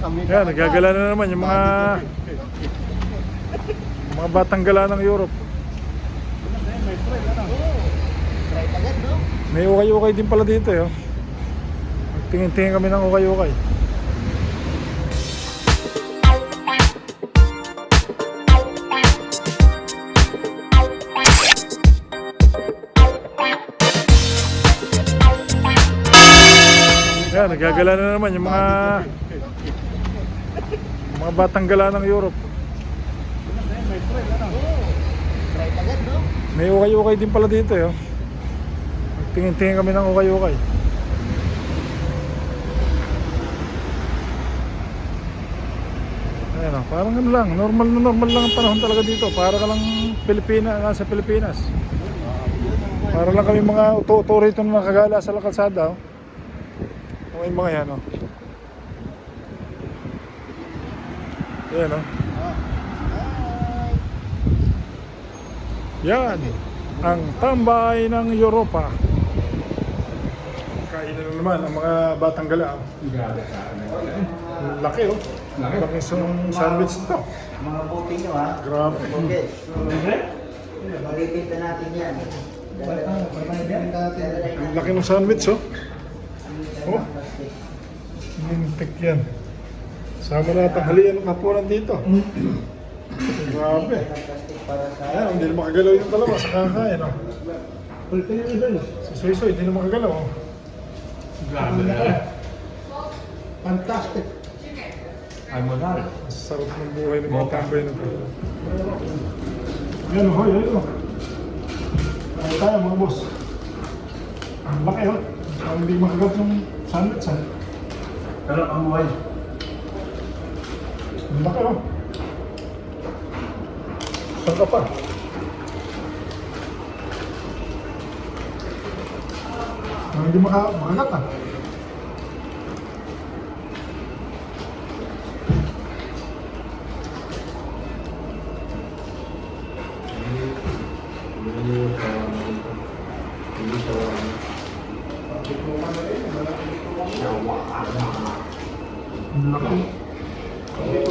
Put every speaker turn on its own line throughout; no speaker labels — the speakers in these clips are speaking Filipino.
Kami
Yan, nagagala na naman yung mga mga batang gala ng Europe. May ukay-ukay din pala dito eh. oh. Tingin-tingin kami ng ukay-ukay. Yan, nagagala na naman yung mga mga batang gala ng Europe. May ukay-ukay din pala dito eh. oh. Tingin-tingin kami ng ukay-ukay. Ayan o, parang ano lang, normal na normal lang ang panahon talaga dito. Para ka lang Pilipina, nasa Pilipinas. Para lang kami mga uto-uto rito na nakagala sa kalsada. Oh. O yung mga yan o. Ayan o. Yan, ang tambay ng Europa. Kainan na naman ang mga batang gala. oh. Laki oh. Laki. Laki yung sandwich to.
Mga buti nyo, ha?
Grabe.
Okay. Malipit na natin yan.
Ang laki ng sandwich oh. Oh. Mintik yan. Sama na tanghalian ng kapunan dito. Grabe.
Para sa...
Ayan, hindi na makagalaw yung dalawa sa kakain oh. Si Soy Soy, hindi na makagalaw oh.
Fantastic.
Ang sarap ng buhay ng mga tambay na to. Yan o, hoy, ayun o. Kaya tayo mga boss. Ang laki o. Parang hindi makagat yung sandwich ha.
Pero ang buhay.
Ang laki o. Saan ka pa? Parang hindi maka makagat ah.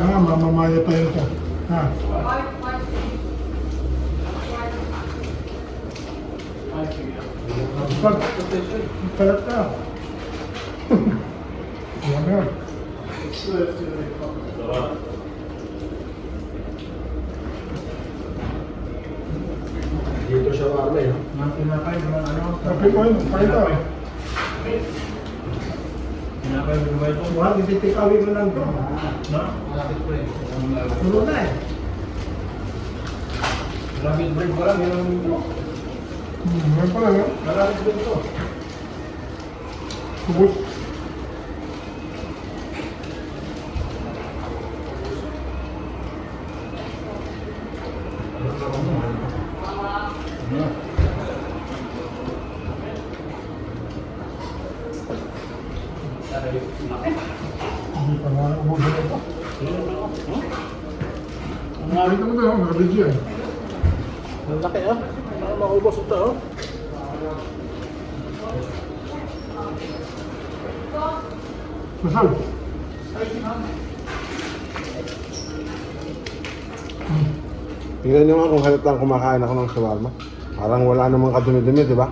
Ah, mamamaya tayo nito. Ha? Pag, kalat ka. Yan na.
Dito siya warme, no?
Mga kinakay, mga ano. Kape ko yun, pakita eh.
Pinakay mo ba ito?
Wala, bibitikawi mo lang to.
No?
Puno na eh.
Malapit break ko lang, yun ang ito.
Hmm, ngayon pala, no?
Malapit break ko.
Kubos. Hindi pa nga ubusin ito. Nakita mo doon, nakabidyo eh.
Ang laki ah. Para maubos ito oh.
Masal.
Tingnan nyo nga kung halatang kumakain ako ng shawarma. Parang wala namang kadumi-dumi, di ba?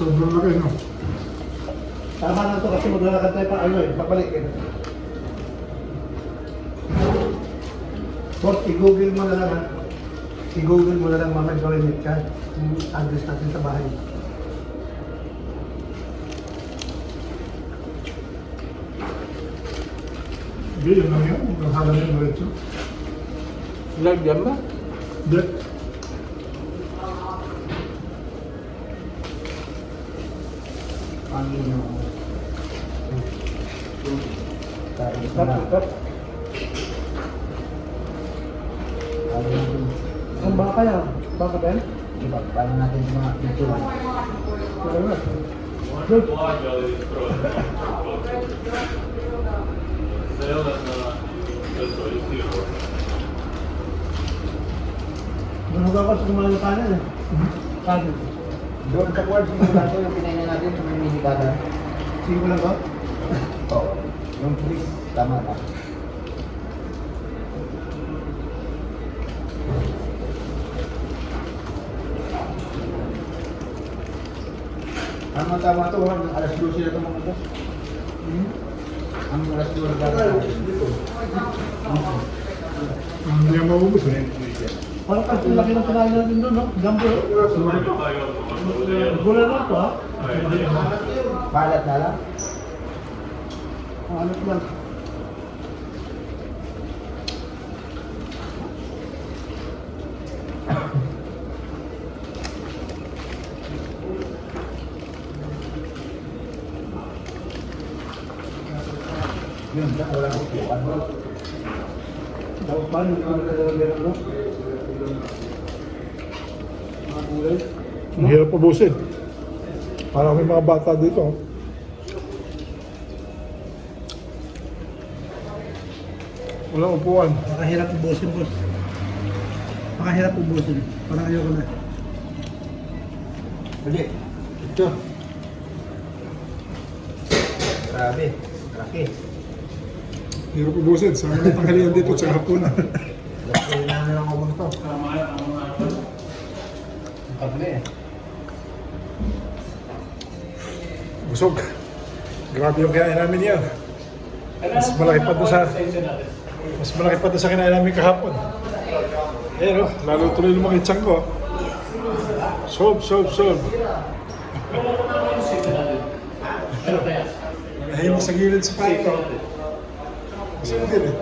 Sobrang laki, no?
Tama na to kasi maglalakad tayo pa ano eh, papalik eh. Boss, i-google mo na lang ha. I-google mo na lang sa limit ka. Yung address natin sa bahay.
Hindi, yun lang yun. Ang halang yung diretso.
Live yan ba?
Hindi.
Panginoon. Tayo
Stop,
na.
stop.
Hallelujah.
Ang baka yan. Baka ba yan?
Diba, paano natin sa mga ituan?
Wala na. Good. Manuga ko sa kumain ng kanan eh. Kanan.
Doon sa quartz, yung nato yung natin sa may minikada.
Sige ko lang ba?
Oo. Yung please, tama ka. Tama tama to, ang alas 12 na ito mga boss. Ang alas 12 na ito.
Hindi yan maubos eh.
Parang kasi laki ng kinain natin doon, no? Jumbo. Gula na ito, ha?
Balat na lang.
Ang ano lang.
Yun, wala ko upuan.
Tapos paano yung mga kadalagan, no? Mga gulay.
Ang hirap ubusin. Parang may mga bata dito. oh. Walang upuan.
Makahirap ubusin, boss. Makahirap ubusin. Parang ayoko na.
Hindi. Ito. Grabe. Laki.
Hirap ubusin. Sa mga tanghalian dito sa hapon.
Laki namin ang umang to. Ang kable eh.
Busog. Grabe yung kinain namin yan. Mas malaki pa doon sa... Mas malaki pa doon sa kinain namin kahapon. Eh no, lalo tuloy lumaki tiyan ko. Sob, sob, sob. Nahimik sa gilid sa. Gusto mo din eh.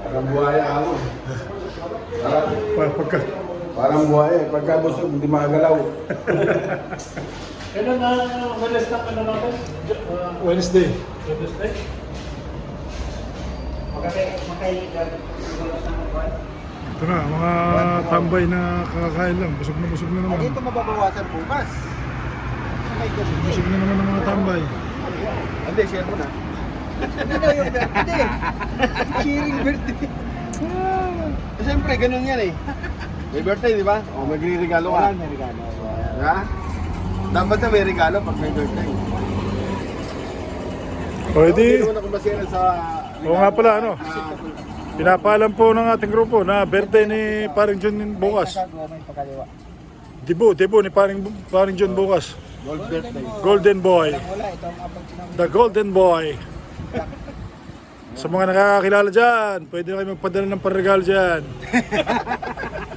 Parang buhaya ako.
Pagka,
parang buhaya. Pagka busog, hindi makagalaw.
Kailan na malas ng ano natin? Uh,
Wednesday.
Wednesday?
Ito na, mga tambay na kakakain lang. Busog na busog na naman.
Dito mababawasan bukas. Sakay ka
Busog na naman ng mga tambay.
Hindi, share mo na. Hindi na yung birthday. Cheering birthday.
Siyempre, ganun yan eh. May birthday, di ba? O, magre-regalo ka.
Wala na regalo.
Ha? Dapat na may regalo pag may birthday.
Pwede.
Hindi naman ako masira sa...
Oo nga pala, ano?
Ah,
Pinapaalam po ng ating grupo na birthday ni Paring John bukas.
May.
Dibo, dibo ni Paring, Paring John bukas.
gold birthday.
Golden Boy. The Golden Boy. Sa mga nakakakilala dyan, pwede na kayo magpadala ng panregalo dyan.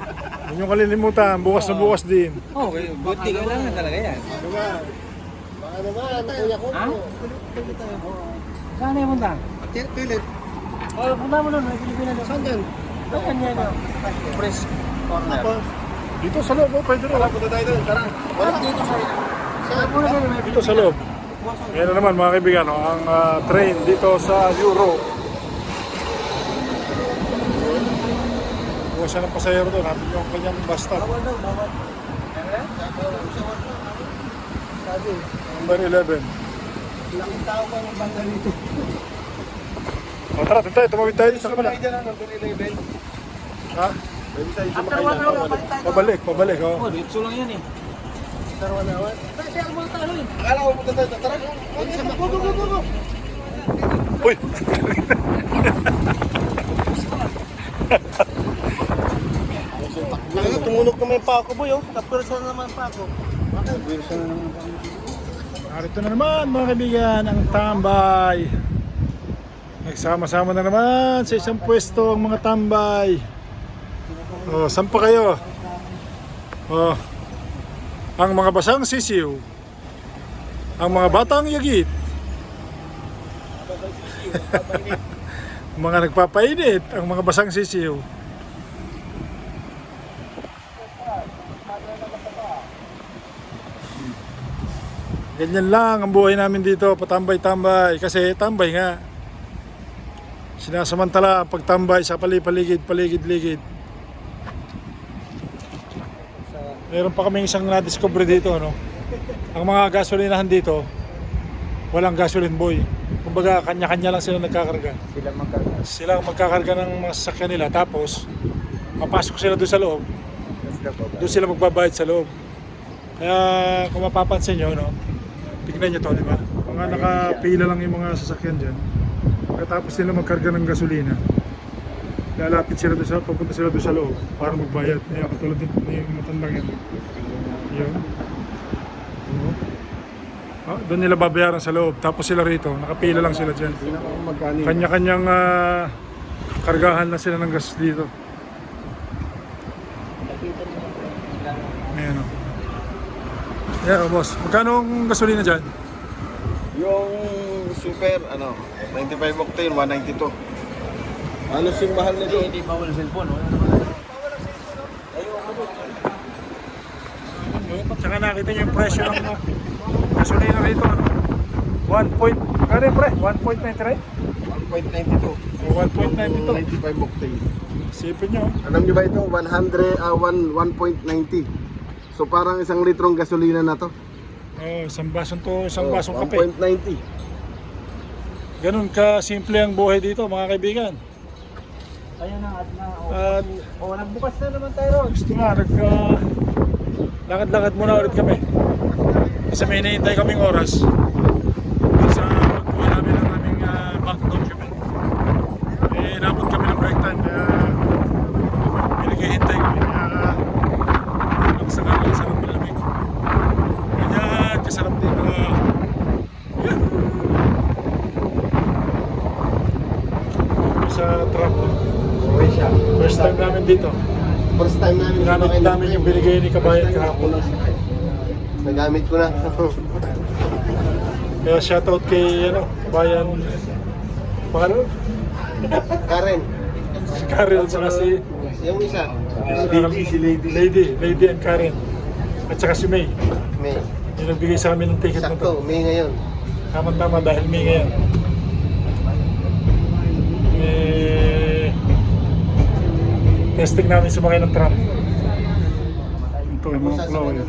Huwag niyong kalilimutan, bukas na bukas din.
Oh, buti kailangan talaga yan.
Baka naman, kuya ko.
Ha? Saan yung punta?
Pilit.
Oh, punta mo doon, may Pilipinas doon. Saan dyan? Saan yan? Press corner.
Dito sa loob, oh, pwede rin.
Tara, punta tayo doon. Tara.
Wala dito sa doon, may
Dito sa loob. Ngayon na naman mga kaibigan, oh, ang ah, train dito sa Euro. Bukas siya ng pasahero doon, natin yung kanyang stop.
Bawal daw, bawal.
Number 11.
Ilang tao ba ang banda dito?
O tara, tayo, tumawid tayo dito sa kabila.
Tayo dyan, number 11.
Ha?
Pwede tayo
After
sumakay
one
dyan.
hour, balik tayo.
Pabalik, pabalik, oh.
Oh, dito lang yan eh.
After one hour.
Kasi ang mga talo eh.
Akala ko punta tayo. Tara. Go, go, go, go, go.
Uy!
Ngayon, tumunog naman yung pako boy oh. Napursa na naman pako.
Narito na naman mga kaibigan, ang tambay. Nagsama-sama na naman sa isang pwesto ang mga tambay. Oh, saan pa kayo? Oh, ang mga basang sisiw. Ang mga batang yagit. mga nagpapainit, ang mga basang sisiw. Ganyan lang ang buhay namin dito, patambay-tambay. Kasi tambay nga. Sinasamantala ang pagtambay sa palipaligid, paligid-ligid. Meron pa kaming isang na-discover dito, ano? Ang mga gasolinahan dito, walang gasoline boy. Kumbaga, kanya-kanya lang sila nagkakarga.
Sila magkarga.
Sila ang magkakarga ng mga sasakyan nila, tapos papasok sila doon sa loob, doon sila magbabayad sa loob. Kaya kung mapapansin nyo, no, tignan nyo to, di ba? Mga nakapila lang yung mga sasakyan dyan. Pagkatapos nila magkarga ng gasolina, lalapit sila doon sa, papunta sila doon sa loob para magbayad. Kaya katulad din yung matandang yan. Yun. Oo. Ah, doon nila babayaran sa loob. Tapos sila rito, nakapila lang sila dyan. Kanya-kanyang ah, kargahan na sila ng gas dito. Ayan o. O, boss. Magkano ang gasolina dyan?
Yung super, ano, 95 octane, 192. Ano yung mahal nito?
Hindi bawal cellphone. Wala
Tsaka nakita niyo yung presyo ng ah, gasolina rito. Ano? 1 point, magkano yung pre? 1.93?
1.92.
O 1.92.
95 octane.
Sipin nyo.
Alam niyo ba ito? 100, ah, 1, 1.90. So parang isang litrong gasolina na to.
Oh, isang basong to, isang
Oh,
basong kape.
1.90.
Ganun ka simple ang buhay dito mga kaibigan.
Ayun na at na.
At
Oh, nagbukas na naman tayo.
gusto nga, nag, ah, lakad-lakad muna ulit kami. Kasi may hinihintay kaming oras. Sa pagkuha namin ng aming ah, bank document. Eh, nabot kami ng break time. Kaya pinaghihintay kami. Kaya ang sarap, ang sarap ng lamig. Ganyan, kasarap dito. Yeah. Sa trap.
Okay siya.
First time namin dito.
First time namin
Ginamit namin yung binigay ni Kabayan kahapon.
Nagamit ko na.
Kaya shoutout kay ano, Kabayan. Pangalan?
Karen,
Si Karen at saka si
yung isa.
Lady, si Lady. Lady, Lady and Karen. At saka si May.
May.
Yung nagbigay sa amin ng ticket na to.
Sakto, May ngayon.
Tama-tama dahil May ngayon. Testing namin sumakay ng tram. Ito yung mga flow. eh.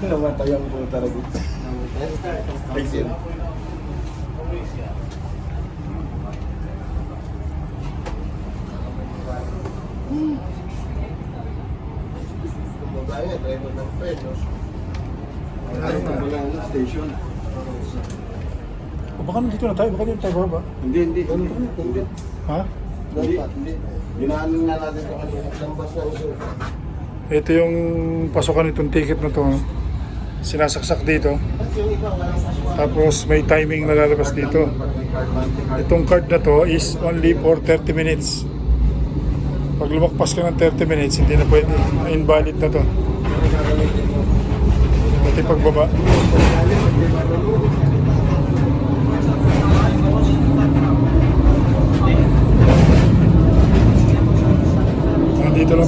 Namatay ang po talaga. Thanks yun. Kumbaga, driver ng friend, no? Ano station?
O baka nandito na tayo, baka dito tayo baba.
Hindi, hindi. Hindi.
Ha?
Hindi. Hindi. Dinaanin na natin ito kanina. Lambas na uso.
Ito yung pasukan nitong ticket na to. Sinasaksak dito. Tapos may timing na lalabas dito. Itong card na to is only for 30 minutes. Pag lumakpas ka ng 30 minutes, hindi na pwede. Invalid na to. Pati pagbaba.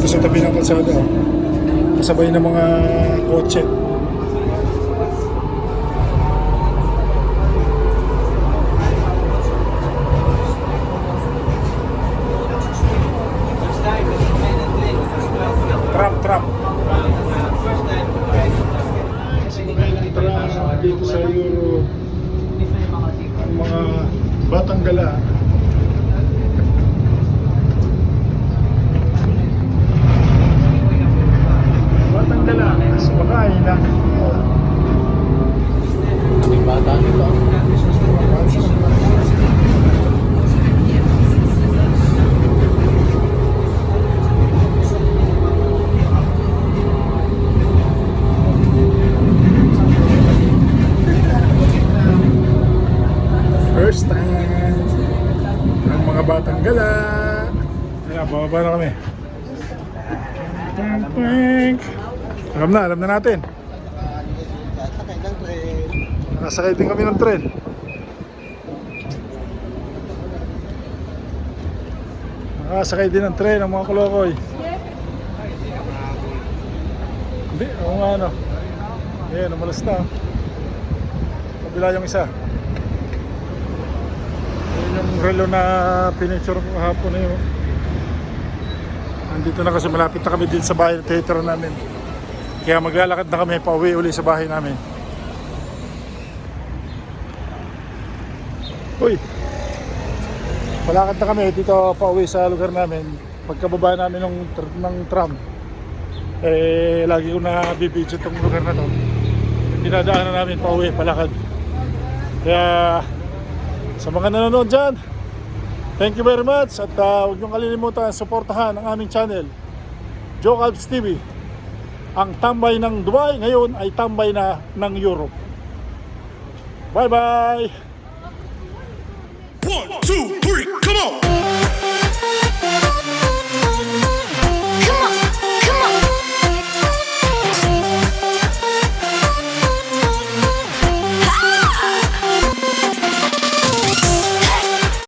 Nandito lang to sa tabi ng kalsada. Kasabay ng mga kotse. Trap, trap. Dito sa Euro mga batang gala. Time. Ang mga batang gala. Ayan, bababa na kami. Alam na, alam na natin. Nakasakay din kami ng tren. Nakasakay din ng tren ang mga kolokoy. Hindi, ako nga ano. Ayan, umalas na. kabila yung isa. Relo na pinicture ko kahapon na yun. Nandito na kasi malapit na kami din sa bahay ng theater namin. Kaya maglalakad na kami pauwi uli sa bahay namin. Uy! Malakad na kami dito pauwi sa lugar namin. Pagkababa namin ng, ng tram, eh lagi ko na bibidyo itong lugar na to. Dinadaanan namin pauwi, palakad. Kaya sa mga nanonood dyan, thank you very much at uh, huwag niyong kalilimutan suportahan ang aming channel, Joe Alps TV. Ang tambay ng Dubai ngayon ay tambay na ng Europe. Bye-bye!
One, two, three, come on!